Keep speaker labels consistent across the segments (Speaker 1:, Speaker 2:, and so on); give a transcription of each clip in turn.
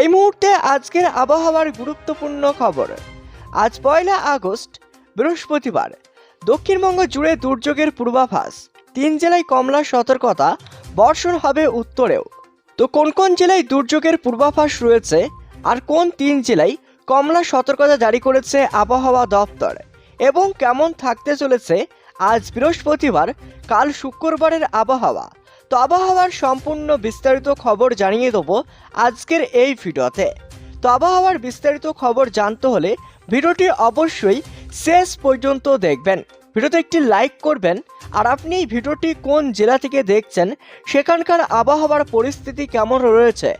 Speaker 1: এই মুহূর্তে আজকের আবহাওয়ার গুরুত্বপূর্ণ খবর। আজ পয়লা আগস্ট, বৃহস্পতিবার। দক্ষিণবঙ্গ জুড়ে দুর্যোগের পূর্বাভাস। তিন জেলায় কমলা সতর্কতা, বর্ষণ হবে উত্তরেও। তো কোন কোন জেলায় দুর্যোগের পূর্বাভাস রয়েছে? আর কোন তিন জেলায় কমলা সতর্কতা জারি করেছে আবহাওয়া দপ্তর? এবং কেমন থাকতে চলেছে? আজ বৃহস্পতিবার, কাল শুক্রবারের আবহাওয়া। তো আবহাওয়ার সম্পূর্ণ বিস্তারিত খবর জানিয়ে দেবো আজকের এই ভিডিওতে। তো আবহাওয়ার বিস্তারিত খবর জানতে হলে ভিডিওটি অবশ্যই শেষ পর্যন্ত দেখবেন। ভিডিওতে একটি লাইক করবেন। আর আপনি এই ভিডিওটি কোন জেলা থেকে দেখছেন, সেখানকার আবহাওয়ার পরিস্থিতি কেমন রয়েছে,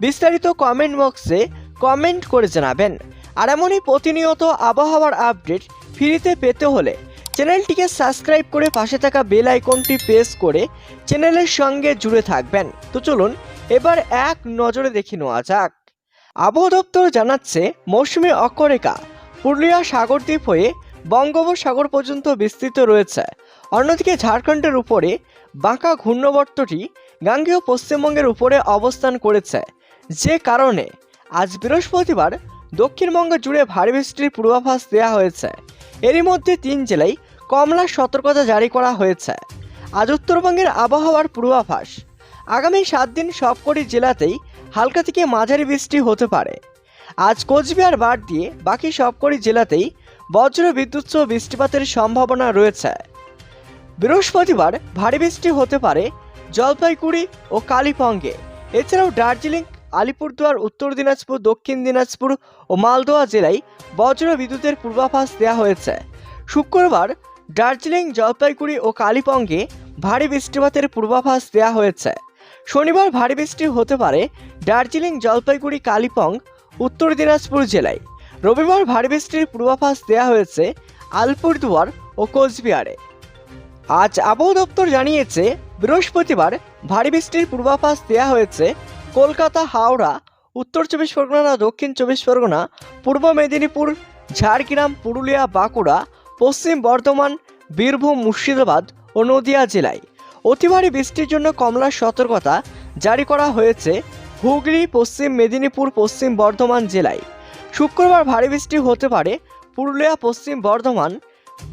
Speaker 1: বিস্তারিত কমেন্ট বক্সে কমেন্ট করে জানাবেন। আর এমনই প্রতিনিয়ত আবহাওয়ার আপডেট ফ্রিতে পেতে হলে চ্যানেলটিকে সাবস্ক্রাইব করে পাশে থাকা বেল আইকনটি প্রেস করে চ্যানেলের সঙ্গে জুড়ে থাকবেন। তো চলুন, এবার এক নজরে দেখে নেওয়া যাক। আবহাওয়া দপ্তর জানাচ্ছে, মৌসুমী অক্ষরেখা পুরুলিয়া সাগরদ্বীপ হয়ে বঙ্গোপসাগর পর্যন্ত বিস্তৃত রয়েছে। অন্যদিকে ঝাড়খণ্ডের উপরে বাঁকা ঘূর্ণবর্তটি গাঙ্গেয় পশ্চিমবঙ্গের উপরে অবস্থান করেছে। যে কারণে আজ বৃহস্পতিবার দক্ষিণবঙ্গ জুড়ে ভারী বৃষ্টির পূর্বাভাস দেওয়া হয়েছে। এরই মধ্যে তিন জেলায় কমলা সতর্কতা জারি করা হয়েছে। আজ উত্তরবঙ্গের আবহাওয়ার পূর্বাভাস। আগামী সাত দিন সবকটি জেলাতেই হালকা থেকে মাঝারি বৃষ্টি হতে পারে। আজ কোচবিহার বাদ দিয়ে বাকি সবকটি জেলাতেই বজ্র, বিদ্যুৎ সহ বৃষ্টিপাতের সম্ভাবনা রয়েছে। বৃহস্পতিবার ভারী বৃষ্টি হতে পারে জলপাইগুড়ি ও কালিম্পংয়ে। এছাড়াও দার্জিলিং আলিপুরদুয়ার, উত্তর দিনাজপুর, দক্ষিণ দিনাজপুর ও মালদোয়া জেলায় বজ্র বিদ্যুতের পূর্বাভাস দেওয়া হয়েছে। শুক্রবার দার্জিলিং, জলপাইগুড়ি ও কালিম্পংয়ে ভারী বৃষ্টিপাতের পূর্বাভাস দেওয়া হয়েছে। শনিবার ভারী বৃষ্টি হতে পারে দার্জিলিং, জলপাইগুড়ি কালিম্পং উত্তর দিনাজপুর জেলায়। রবিবার ভারী বৃষ্টির পূর্বাভাস দেওয়া হয়েছে আলিপুরদুয়ার ও কোচবিহারে। আজ আবহাওয়া দপ্তর জানিয়েছে, বৃহস্পতিবার ভারী বৃষ্টির পূর্বাভাস দেওয়া হয়েছে কলকাতা, হাওড়া, উত্তর চব্বিশ পরগনা, দক্ষিণ চব্বিশ পরগনা, পূর্ব মেদিনীপুর, ঝাড়গ্রাম, পুরুলিয়া, বাঁকুড়া, পশ্চিম বর্ধমান, বীরভূম, মুর্শিদাবাদ ও নদিয়া জেলায়। অতি ভারী বৃষ্টির জন্য কমলা সতর্কতা জারি করা হয়েছে হুগলি, পশ্চিম মেদিনীপুর, পশ্চিম বর্ধমান জেলায়। শুক্রবার ভারী বৃষ্টি হতে পারে পুরুলিয়া, পশ্চিম বর্ধমান,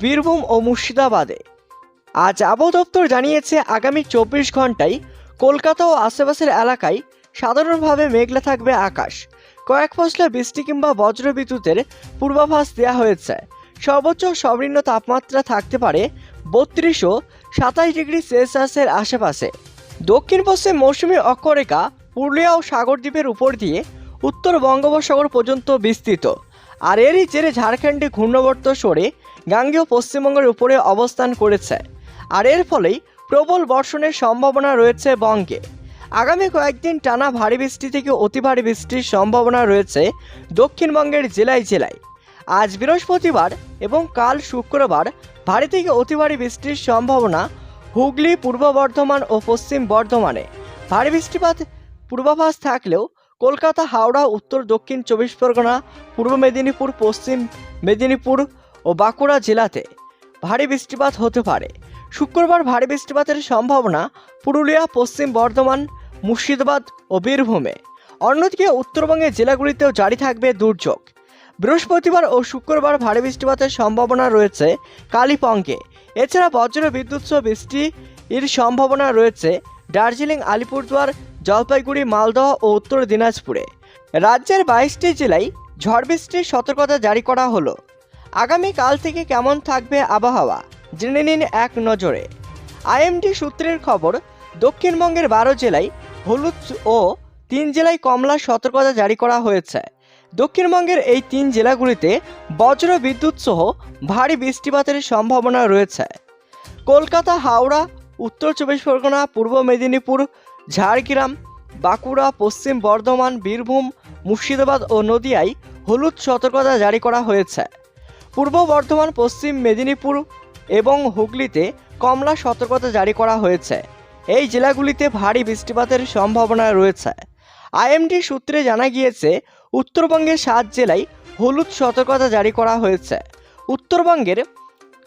Speaker 1: বীরভূম ও মুর্শিদাবাদে। আজ আবহাওয়া দপ্তর জানিয়েছে, আগামী চব্বিশ ঘন্টায় কলকাতা ও আশেপাশের এলাকায় সাধারণভাবে মেঘলা থাকবে আকাশ। কয়েক ফসলা বৃষ্টি কিংবা বজ্র বিদ্যুতের পূর্বাভাস দেওয়া হয়েছে। সর্বোচ্চ সর্বনিম্ন তাপমাত্রা থাকতে পারে বত্রিশ ও সাতাশ ডিগ্রি সেলসিয়াসের আশেপাশে। দক্ষিণ পশ্চিম মৌসুমী অক্ষরেখা পুরুলিয়া ও সাগরদ্বীপের উপর দিয়ে উত্তর বঙ্গোপসাগর পর্যন্ত বিস্তৃত। আর এরই জেরে ঝাড়খণ্ডে ঘূর্ণবর্ত সরে গাঙ্গেয় পশ্চিমবঙ্গের উপরে অবস্থান করেছে। আর এর ফলেই প্রবল বর্ষণের সম্ভাবনা রয়েছে বঙ্গে। আগামী কয়েকদিন টানা ভারী বৃষ্টি থেকে অতি ভারী বৃষ্টির সম্ভাবনা রয়েছে দক্ষিণবঙ্গের জেলায় জেলায়। আজ বৃহস্পতিবার এবং কাল শুক্রবার ভারী থেকে অতি ভারী বৃষ্টির সম্ভাবনা হুগলি, পূর্ব বর্ধমান ও পশ্চিম বর্ধমানে। ভারী বৃষ্টিপাত পূর্বাভাস থাকলেও কলকাতা, হাওড়া, উত্তর, দক্ষিণ চব্বিশ পরগনা, পূর্ব মেদিনীপুর, পশ্চিম মেদিনীপুর ও বাঁকুড়া জেলাতে ভারী বৃষ্টিপাত হতে পারে। শুক্রবার ভারী বৃষ্টিপাতের সম্ভাবনা পুরুলিয়া, পশ্চিম বর্ধমান, মুর্শিদাবাদ ও বীরভূমে। অন্যদিকে উত্তরবঙ্গের জেলাগুলিতেও জারি থাকবে দুর্যোগ। বৃহস্পতিবার ও শুক্রবার ভারী বৃষ্টিপাতের সম্ভাবনা রয়েছে কালিম্পংয়ে এছাড়া বজ্র বিদ্যুৎ সহ বৃষ্টি এর সম্ভাবনা রয়েছে দার্জিলিং, আলিপুরদুয়ার, জলপাইগুড়ি, মালদহ ও উত্তর দিনাজপুরে। রাজ্যের বাইশটি জেলায় ঝড় বৃষ্টির সতর্কতা জারি করা হলো। আগামীকাল থেকে কেমন থাকবে আবহাওয়া? জেনে নিন এক নজরে। আইএমডি সূত্রের খবর, দক্ষিণবঙ্গের বারো জেলায় হলুদ ও তিন জেলায় কমলা সতর্কতা জারি করা হয়েছে। দক্ষিণবঙ্গের এই তিন জেলাগুলিতে বজ্র বিদ্যুৎ সহ ভারী বৃষ্টিপাতের সম্ভাবনা রয়েছে। কলকাতা, হাওড়া, উত্তর চব্বিশ পরগনা, পূর্ব মেদিনীপুর, ঝাড়গ্রাম, বাঁকুড়া, পশ্চিম বর্ধমান, বীরভূম, মুর্শিদাবাদ ও নদিয়ায় হলুদ সতর্কতা জারি করা হয়েছে। পূর্ব বর্ধমান, পশ্চিম মেদিনীপুর এবং হুগলিতে কমলা সতর্কতা জারি করা হয়েছে। এই জেলাগুলিতে ভারী বৃষ্টিপাতের সম্ভাবনা রয়েছে। আইএমডি সূত্রে জানা গিয়েছে, উত্তরবঙ্গের সাত জেলায় হলুদ সতর্কতা জারি করা হয়েছে। উত্তরবঙ্গের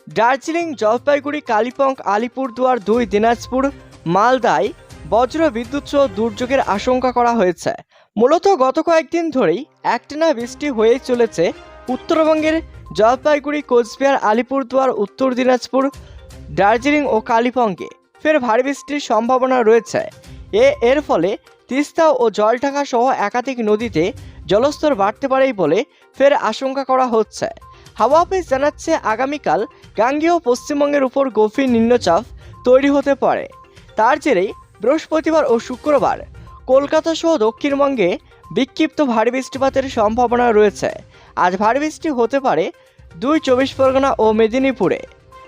Speaker 1: দার্জিলিং, জলপাইগুড়ি, কালিম্পং, আলিপুরদুয়ার, দুই, দিনাজপুর, মালদায় বজ্র বিদ্যুৎ সহ দুর্যোগের আশঙ্কা করা হয়েছে। মূলত গত কয়েকদিন ধরেই একটানা বৃষ্টি হয়ে চলেছে উত্তরবঙ্গের জলপাইগুড়ি, কোচবিহার, আলিপুরদুয়ার, উত্তর দিনাজপুর, দার্জিলিং ও কালিম্পংয়ে ফের ভারী বৃষ্টির সম্ভাবনা রয়েছে। এ, এর ফলে তিস্তা ও জলঢাকা সহ একাধিক নদীতে জলস্তর বাড়তে পারেই বলে ফের আশঙ্কা করা হচ্ছে। হাওয়া অফিস জানাচ্ছে আগামীকাল গাঙ্গেয় পশ্চিমবঙ্গের উপর গভীর নিম্নচাপ তৈরি হতে পারে। তার জেরেই বৃহস্পতিবার ও শুক্রবার কলকাতা সহ দক্ষিণবঙ্গে বিক্ষিপ্ত ভারী বৃষ্টিপাতের সম্ভাবনা রয়েছে। আজ ভারী বৃষ্টি হতে পারে। দুই চব্বিশ পরগনা ও মেদিনীপুরে।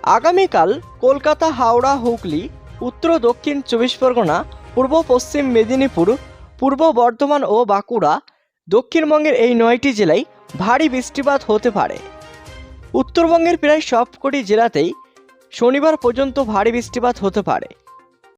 Speaker 1: আগামীকাল কলকাতা, হাওড়া, হুগলি, উত্তর দক্ষিণ চব্বিশ পরগনা, পূর্ব পশ্চিম মেদিনীপুর, পূর্ব বর্ধমান ও বাঁকুড়া, দক্ষিণবঙ্গের এই নয়টি জেলায় ভারী বৃষ্টিপাত হতে পারে। উত্তরবঙ্গের প্রায় সবকটি জেলাতেই শনিবার পর্যন্ত ভারী বৃষ্টিপাত হতে পারে।